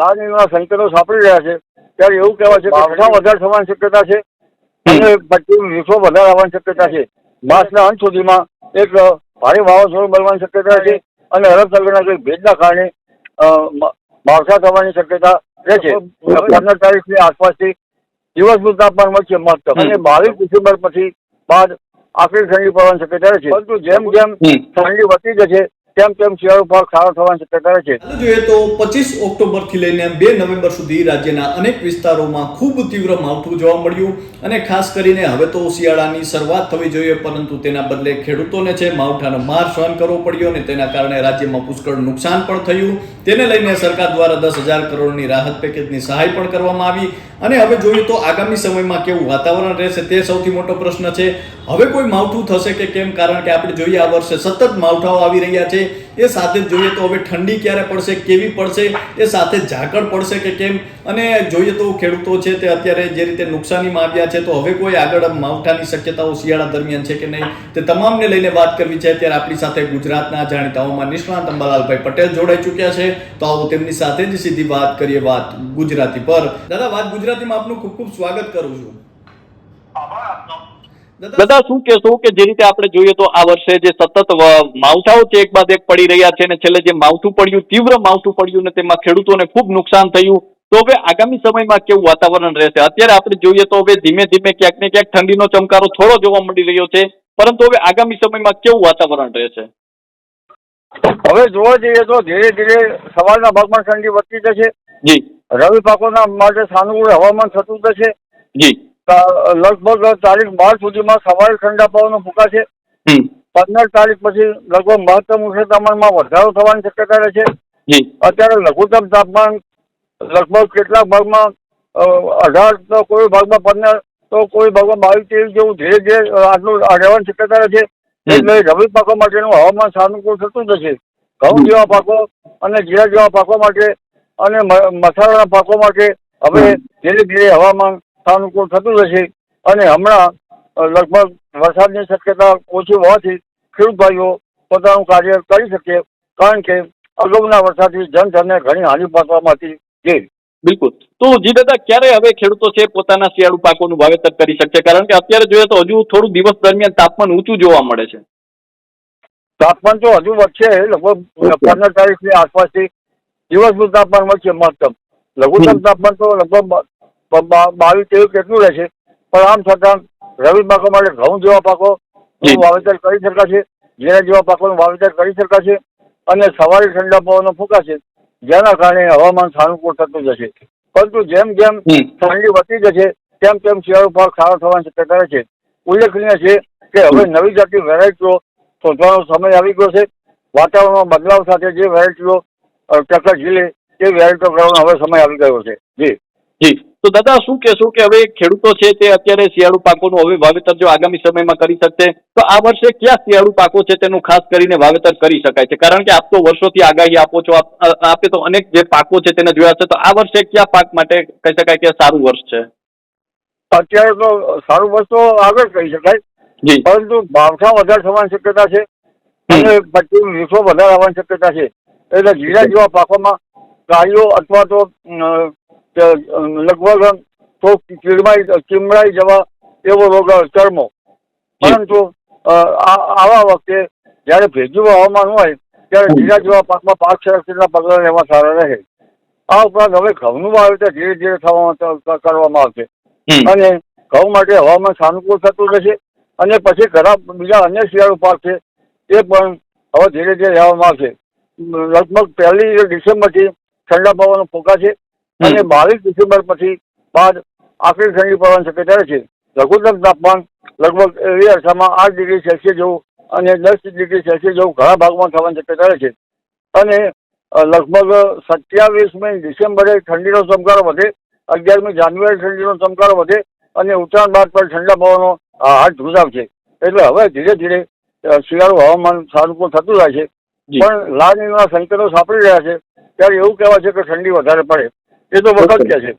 લાગણીના સંકેતો સાંપડી રહ્યા છે. ત્યારે એવું કહેવાય છે કે વધારે થવાની શક્યતા છે અને પછી વિશ્વ વધારે આવવાની શક્યતા છે. માર્ચના અંત સુધીમાં એક ભારે વાવાઝોડું બનવાની શક્યતા છે અને અરબ સાગરના કોઈ ભેજના કારણે માવઠા થવાની શક્યતા રહે છે. પંદર તારીખની આસપાસથી દિવસનું તાપમાન વધશે મહત્તમ અને બાવીસ ડિસેમ્બર પછી બાદ આખરી ઠંડી પડવાની શક્યતા રહે છે. પરંતુ જેમ જેમ. ઠંડી વધતી જશે તેમ તેમ શિયાળો પાક સારો થવાની શક્યતા છે? જોઈએ તો પચીસ ઓક્ટોબરથી લઈને બે નવેમ્બર સુધી રાજ્યના અનેક વિસ્તારોમાં ખૂબ તીવ્ર માવઠું જોવા મળ્યું અને ખાસ કરીને હવે તો શિયાળાની શરૂઆત થવી જોઈએ, પરંતુ તેના બદલે ખેડૂતોને છે માવઠાનો માર સહન કરવો પડ્યો અને તેના કારણે રાજ્યમાં પુષ્કળ નુકસાન પણ થયું. તેને લઈને સરકાર દ્વારા દસ હજાર કરોડની રાહત પેકેજની સહાય પણ કરવામાં આવી. અને હવે જોઈએ તો આગામી સમયમાં કેવું વાતાવરણ રહેશે તે સૌથી મોટો પ્રશ્ન છે. હવે કોઈ માવઠું થશે કે કેમ? કારણ કે આપણે જોઈએ આ વર્ષે સતત માવઠાઓ આવી રહ્યા છે. એ સાથે જોઈએ તો હવે ઠંડી ક્યારે પડશે, કેવી પડશે, એ સાથે ઝાકળ પડશે કે કેમ? અને જોઈએ તો ખેડૂતો છે તે અત્યારે જે રીતે નુકસાનીમાં આવ્યા છે, તો હવે કોઈ આગળ માવઠાની શક્યતાઓ શિયાળા દરમિયાન છે કે નહીં? તે તમામને લઈને વાત કરવી છે અત્યારે આપણી સાથે ગુજરાતના જાણીતાઓમાં નિષ્ણાત અંબાલાલભાઈ પટેલ જોડાઈ ચૂક્યા છે. તો આવો તેમની સાથે જ સીધી વાત કરીએ વાત ગુજરાતી પર. દાદા, વાત ગુજરાતીમાં આપનું ખૂબ ખૂબ સ્વાગત કરું છું. દાદા શું કહેશો કે જે રીતે આપણે જોઈએ તો આ વર્ષે જે સતત માવઠાઓ છે એક બાદ એક પડી રહ્યા છે અને છેલ્લે જે માવઠું પડ્યું તીવ્ર માવઠું પડ્યું ને તેમાં ખેડૂતોને ખૂબ નુકસાન થયું. તો હવે આગામી સમયમાં કેવું વાતાવરણ રહેશે? અત્યારે આપણે જોઈએ તો હવે ધીમે ધીમે ક્યાંક ને ક્યાંક ઠંડીનો ચમકારો થોડો જોવા મળી રહ્યો છે પરંતુ હવે આગામી સમયમાં કેવું વાતાવરણ રહેશે? હવે જોવા જઈએ તો ધીરે ધીરે સવારના ભાગમાં ઠંડી વધતી જશે. જી. રવિ પાકોના માટે સાનુકૂળ હવામાન થતું જશે. જી. લગભગ તારીખ બાર સુધીમાં સવારે ઠંડા પવનો ફૂંકાશે. પંદર તારીખ પછી લગભગ મહત્તમ ઉષ્ણ તાપમાનમાં વધારો થવાની શક્યતા રહે છે અત્યારે લઘુત્તમ તાપમાન લગભગ કેટલાક ભાગમાં અઢાર તો કોઈ ભાગમાં પંદર તો કોઈ ભાગમાં બાવીસ તેવી જેવું ધીરે ધીરે આટલું રહેવાની શક્યતા રહે છે એટલે રવિ પાકો માટેનું હવામાન સાનુકૂળ થતું જશે ઘઉં જેવા પાકો અને જીરા જેવા પાકો માટે અને મસાલાના પાકો માટે હવે ધીરે ધીરે હવામાન સાનુકૂળ થતું જશે અને હમણાં લગભગ વરસાદની શક્યતા ઓછી હોવાથી ખેડૂત ભાઈઓ પોતાનું કાર્ય કરી શકે કારણ કે અગાઉના વરસાદથી જનધનને ઘણી હાનિ પહોંચવામાં હતી જે. બિલકુલ. તો જી દાદા ક્યારે હવે ખેડૂતો છે પોતાના શિયાળુ પાકોનું વાવેતર કરી શકશે? કારણ કે અત્યારે જોઈએ તો હજુ થોડું દિવસ દરમિયાન તાપમાન ઊંચું જોવા મળે છે. તાપમાન તો હજુ વધશે લગભગ પંદર તારીખની આસપાસથી દિવસનું તાપમાન વધશે મહત્તમ. લઘુત્તમ. તાપમાન તો લગભગ બાવીસ તેવીસ કેટલું રહેશે. પણ આમ છતાં રવિ પાકો માટે ઘઉં જેવા પાકો વાવેતર કરી શકાશે જીરા જેવા પાકોનું વાવેતર કરી શકાશે અને સવારે ઠંડા પવનો ફૂંકાશે જેના કારણે હવામાન સાનુકૂળ થતું જશે. પરંતુ જેમ જેમ ઠંડી વધતી જશે તેમ તેમ શિયાળુ પાક સારો થવાની શક્યતા રહે છે. ઉલ્લેખનીય છે કે હવે નવી જાતની વેરાયટીઓ શોધવાનો સમય આવી ગયો છે. વાતાવરણમાં બદલાવ સાથે જે વેરાયટીઓ અ, જીલે ઝીલે તે વેરાયટીઓ કરવાનો હવે સમય આવી ગયો છે. જી. જી. તો દાદા શું કહેશો કે હવે ખેડૂતો છે તે અત્યારે શિયાળુ પાકોનું હવે વાવેતર જો આગામી સમયમાં કરી શકશે તો આ વર્ષે ક્યાં શિયાળુ પાકો છે તેનું ખાસ કરીને વાવેતર કરી શકાય છે? કારણ કે આપ તો વર્ષોથી આગાહી આપો છો આપે તો અનેક જે પાકો છે તેને જોયા છે તો આ વર્ષે કયા પાક માટે કહી શકાય કે સારું વર્ષ છે? અત્યારે તો સારું વસ્તુ આગળ કહી શકાય જી. પરંતુ ભાવઠા વધારે થવાની શક્યતા છે અને પછી વિશ્વ વધારે આવવાની શક્યતા છે. એટલે જીરા જેવા પાકોમાં ગાયો અથવા તો તે, લગભગ તો ચીડમાઈ ચીમડાઈ જવા એવો રોગ ચરમો પરંતુ આવા વખતે જ્યારે ભેજું હવામાન હોય ત્યારે જીરા જેવા પાકમાં પાક સંરક્ષણના પગલાં લેવા સારા રહે. આ ઉપરાંત હવે ઘઉંનું વાવેતર ધીરે ધીરે થવામાં કરવામાં આવશે. અને ઘઉં માટે હવામાન સાનુકૂળ થતું રહેશે. અને પછી ઘણા બીજા અન્ય શિયાળુ પાક છે એ પણ હવે ધીરે ધીરે લેવામાં આવશે. લગભગ પહેલી ડિસેમ્બરથી ઠંડા પવનો ફૂંકાશે. અને બાવીસ ડિસેમ્બર પછી બાદ આખરી ઠંડી પડવાની શક્યતા છે. લઘુત્તમ તાપમાન લગભગ એ અરસામાં આઠ ડિગ્રી સેલ્સિયસ જેવું અને દસ ડિગ્રી સેલ્સિયસ જેવું ઘણા ભાગમાં થવાની શક્યતા છે. અને લગભગ સત્યાવીસમી ડિસેમ્બરે ઠંડીનો ચમકારો વધે અગિયારમી જાન્યુઆરી ઠંડીનો ચમકારો વધે અને ઉત્તરાયણ બાદ પણ ઠંડા પવનો હાથ છે. એટલે હવે ધીરે ધીરે શિયાળુ હવામાન સાનુકૂળ થતું જાય છે. પણ પણ નીના સંકેતો સાંપડી રહ્યા છે. ત્યારે એવું કહેવાય છે કે ઠંડી વધારે પડે. એ તો વખત કે છે.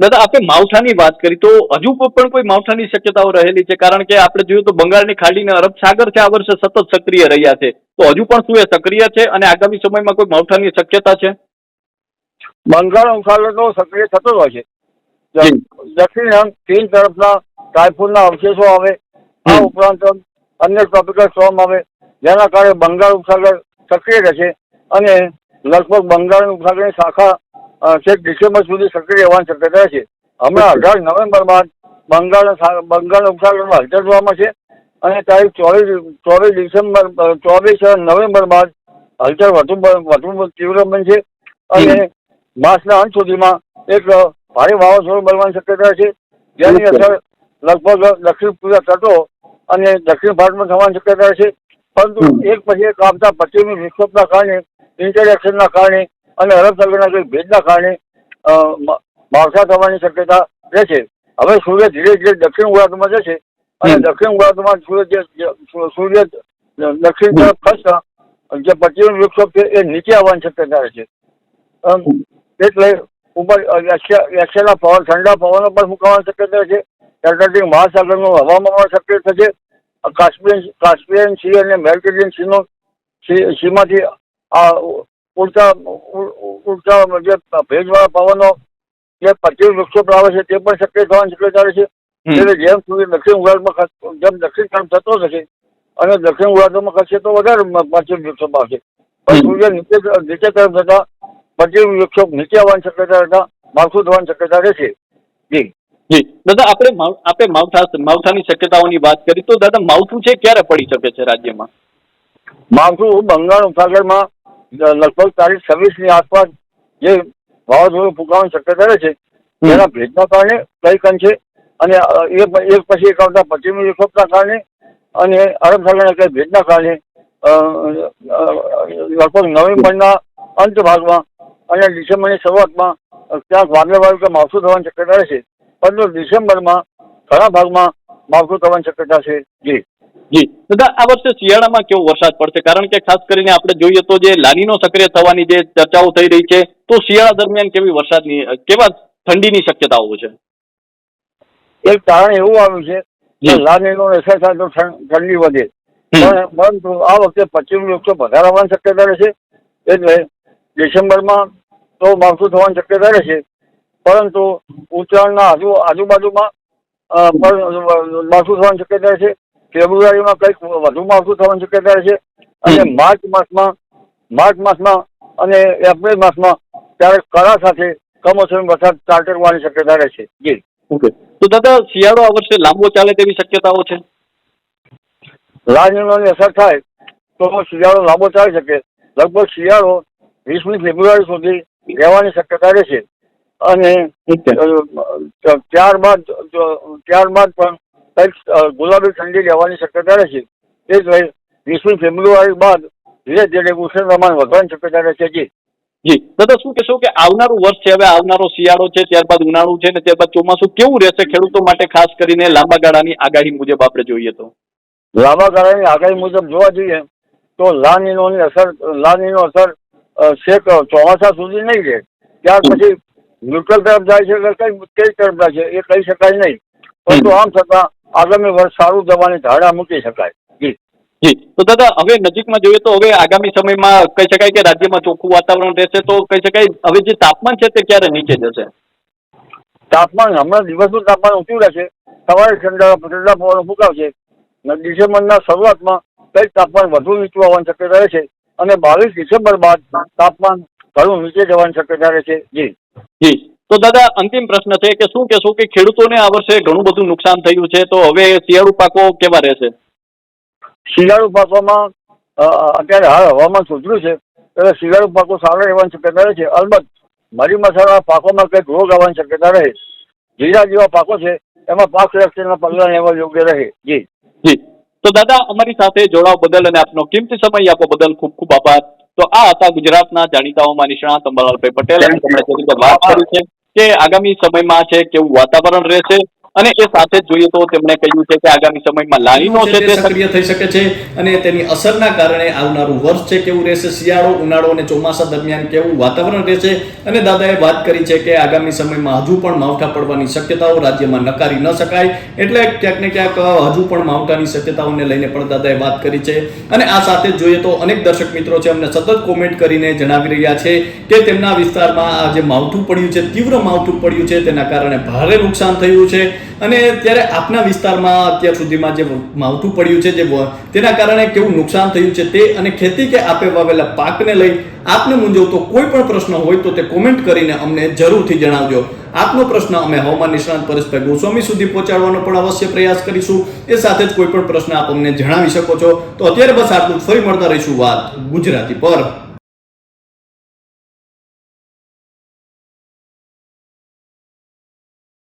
દાદા, આપણે માવઠાની વાત કરી તો હજુ પણ કોઈ માવઠાની શક્યતાઓ રહેલી છે? કારણ કે આપણે જોયું તો બંગાળની ખાડી અને અરબ સાગર છે આ વર્ષે સતત સક્રિય રહ્યા છે. તો હજુ પણ શું એ સક્રિય છે અને આગામી સમયમાં કોઈ માવઠાની શક્યતા છે? બંગાળ ઉપસાગર તો સક્રિય થતો જ હોય છે. દક્ષિણ ચીન તરફના ટાઇફૂનના અવશેષો આવે. આ. ઉપરાંત અન્ય ટ્રોપિકલ સ્ટોર્મ આવે. જેના કારણે બંગાળ ઉપસાગર સક્રિય રહેશે અને લગભગ બંગાળ ઉપસાગરની શાખા છેક ડિસેમ્બર સુધી સક્રિય રહેવાની શક્યતા છે હમણાં અઢાર નવેમ્બર બાદ બંગાળ બંગાળ ઉપસાગરમાં હલચલ જોવામાં છે અને તારીખ ચોવીસ ચોવીસ ડિસેમ્બર ચોવીસ નવેમ્બર બાદ હલચલ વધુ વધુ તીવ્ર બનશે અને માસના અંત સુધીમાં એક ભારે વાવાઝોડું બનવાની શક્યતા છે જેની. અસર લગભગ દક્ષિણ પૂર્વ તટો અને દક્ષિણ ભારતમાં થવાની શક્યતા છે પરંતુ એક પછી એક આવતા પશ્ચિમી વિક્ષોભના કારણે ઇન્ટરેક્શનના કારણે અને અરબ સાગરના કંઈક ભેદના કારણે માવઠા થવાની શક્યતા રહેશે હવે સૂર્ય ધીરે ધીરે દક્ષિણ ગુજરાતમાં જશે અને દક્ષિણ ગુજરાતમાં સૂર્ય સૂર્ય દક્ષિણ તરફ ખસતા જે પશ્ચિમી વિક્ષોભ છે એ નીચે આવવાની શક્યતા રહેશે એટલે ઉપર એક્સેના પવન ઠંડા પવનો પણ ફૂંકાવાની શક્યતા છે? એટલાન્ટિક મહાસાગરનું હવામાન સક્રિય થશે કાશ્મીર કાશ્મીરિયન સી અને મેડિટેરિયન સીનો સીમાંથી આ ઉડતા ઉડતા જે ભેજવાળા પવનો જે પશ્ચિમ વિક્ષોભ આવે છે તે પણ શક્ય થવાની શક્યતા રહે છે. એટલે જેમ સુધી દક્ષિણ ગુજરાતમાં જેમ દક્ષિણ કામ થતો નથી અને દક્ષિણ ગુજરાતમાં ખસશે તો વધારે પચીસ પશ્ચિમ વિક્ષોભ આવશે પણ. સૂર્ય નીચે નીચે તરફ જતા પશ્ચિમ વૃક્ષો નીચે આવવાની શક્યતા રહેતા માળખું થવાની શક્યતા રહેશે જી. જી. દાદા આપણે આપણે માવઠા માવઠાની શક્યતાઓની વાત કરી તો દાદા માવઠું છે ક્યારે પડી શકે છે રાજ્યમાં? માવઠું બંગાળ ઉપસાગરમાં લગભગ તારીખ છવ્વીસની આસપાસ જે વાવાઝોડું ફૂંકાવાની શક્યતા રહે છે એના તેના ભેજના કારણે કઈ અંશે અને અ, એક પછી એક આવતા પશ્ચિમી વિક્ષોભના કારણે અને અરબ સાગરના કઈ ભેજના કારણે લગભગ નવેમ્બરના અંત ભાગમાં અને ડિસેમ્બરની શરૂઆતમાં ક્યાંક વાદળવાળું કે માવઠું થવાની શક્યતા રહેશે પરંતુ ડિસેમ્બરમાં ઘણા ભાગમાં માવઠું થવાની શક્યતા છે. જી. જી. દાદા આ વર્ષે શિયાળામાં કેવો વરસાદ પડશે? કારણ કે ખાસ કરીને આપણે જોઈએ તો જે લાનીનો સક્રિય થવાની જે ચર્ચાઓ થઈ રહી છે તો શિયાળા દરમિયાન કેવી વરસાદની કેવા ઠંડીની શક્યતાઓ છે? એક કારણ એવું આવ્યું છે કે જી. લાનીનો અસર થાય તો ઠંડી વધે. પરંતુ આ વખતે પશ્ચિમ વૃક્ષો વધારે આવવાની શક્યતા રહેશે. એટલે ડિસેમ્બરમાં તો માવઠું થવાની શક્યતા રહેશે. પરંતુ ઉત્તરાયણના આજુ આજુબાજુમાં માવઠું થવાની શક્યતા છે. ફેબ્રુઆરીમાં કંઈક વધુ માવઠું થવાની શક્યતા છે. અને માર્ચ માસમાં માર્ચ માસમાં અને એપ્રિલ માસમાં ત્યારે કરા સાથે કમોસમી વરસાદ હોવાની શક્યતા રહેશે જી. ઓકે. તો દાદા શિયાળો આ વર્ષે લાંબો ચાલે તેવી શક્યતાઓ છે? લાલનીની અસર થાય તો શિયાળો લાંબો ચાલી શકે. લગભગ શિયાળો વીસમી ફેબ્રુઆરી સુધી રહેવાની શક્યતા રહેશે અને ત્યારબાદ જો- ત્યારબાદ પણ કંઈક ગુલાબી ઠંડી રહેવાની શક્યતા રહેશે. એટલે વીસમી ફેબ્રુઆરી બાદ ધીરે ધીરે ઉષ્ણ પ્રમાણ વધવાની શક્યતા રહેશે જી. જી. દાદા શું કહેશો કે આવનારું વર્ષ છે હવે આવનારો શિયાળો છે ત્યારબાદ ઉનાળુ છે ને ત્યારબાદ ચોમાસું કેવું રહેશે ખેડૂતો માટે ખાસ કરીને લાંબા ગાળાની આગાહી મુજબ આપણે જોઈએ તો? લાંબા ગાળાની આગાહી મુજબ જોવા જોઈએ તો લાનીનોની અસર લાનીનો અસર છેક ચોમાસા સુધી નહીં રહે. ત્યાર પછી ન્યુટ્રલ તરફ જાય છે એટલે કઈ કઈ તરફ જાય છે એ કહી શકાય નહીં. પરંતુ આમ છતાં આગામી વર્ષ સારું જવાની ધારણા મૂકી શકાય. જી. જી. તો દાદા હવે નજીકમાં જોઈએ તો હવે આગામી સમયમાં કહી શકાય કે રાજ્યમાં ચોખ્ખું વાતાવરણ રહેશે તો કહી શકાય હવે જે તાપમાન છે તે ક્યારે નીચે જશે? તાપમાન હમણાં દિવસનું તાપમાન ઊંચું રહેશે. સવારે ઠંડા ઠંડા પવનો ફૂંકાવશે. ડિસેમ્બરના શરૂઆતમાં કંઈક તાપમાન વધુ નીચું આવવાની શક્યતા રહેશે અને બાવીસ ડિસેમ્બર બાદ તાપમાન ઘણું નીચે જવાની શક્યતા રહેશે જી. જી. તો દાદા અંતિમ પ્રશ્ન છે કે શું કહેશો કે ખેડૂતોને આ વર્ષે ઘણું બધું નુકસાન થયું છે? તો હવે શિયાળુ પાકો કેવા રહેશે? શિયાળુ પાકોમાં અત્યારે હાલ હવામાન સુધર્યું છે. એટલે શિયાળુ પાકો સારા રહેવાની શક્યતા રહે છે. અલબત્ત મરી મસાલા પાકોમાં કંઈક રોગ આવવાની શક્યતા રહે. જીરા જેવા પાકો છે એમાં પાક રક્ષણના પગલાં લેવા યોગ્ય રહે. જી. જી. તો દાદા, અમારી સાથે જોડાવ બદલ અને આપનો કિંમતી સમય આપવા બદલ ખૂબ ખૂબ આભાર. તો આ હતા ગુજરાતના જાણીતાઓમાં નિષ્ણાત અંબાલાલભાઈ પટેલ. અને તેમણે વાત કરી છે કે આગામી સમયમાં છે કેવું વાતાવરણ રહેશે. અને એ સાથે જ જોઈએ તો તેમણે કહ્યું છે કે આગામી સમયમાં લાનીનો છે તે સક્રિય થઈ શકે છે અને તેની અસરના કારણે આવનારું વર્ષ છે કેવું રહેશે? શિયાળો ઉનાળો અને ચોમાસા દરમિયાન કેવું વાતાવરણ રહેશે? અને દાદાએ વાત કરી છે કે આગામી સમયમાં હજુ પણ માવઠા પડવાની શક્યતાઓ રાજ્યમાં નકારી ન શકાય એટલે ક્યાંક ને ક્યાંક હજુ પણ માવઠાની શક્યતાઓને લઈને પણ દાદાએ વાત કરી છે. અને આ સાથે જોઈએ તો અનેક દર્શક મિત્રો છે અમને સતત કોમેન્ટ કરીને જણાવી રહ્યા છે કે તેમના વિસ્તારમાં આ જે માવઠું પડ્યું છે તીવ્ર માવઠું પડ્યું છે તેના કારણે ભારે નુકસાન થયું છે. અને ત્યારે આપના વિસ્તારમાં અત્યાર સુધીમાં જે માવઠું પડ્યું છે, જે તેના કારણે કેવું નુકસાન થયું છે તે અને ખેતી કે આપે વાવેલા પાકને લઈ આપને મૂંઝવતો કોઈ પણ પ્રશ્ન હોય તો તે કોમેન્ટ કરીને અમને જરૂરથી જણાવજો. આપનો પ્રશ્ન અમે હવામાન નિષ્ણાંત પરેશભાઈ ગોસ્વામી સુધી પહોંચાડવાનો પણ અવશ્ય પ્રયાસ કરીશું. એ સાથે જ કોઈ પણ પ્રશ્ન આપ અમને જણાવી શકો છો. તો અત્યારે બસ આટલું ફરી મળતા રહીશું વાત ગુજરાતી પર.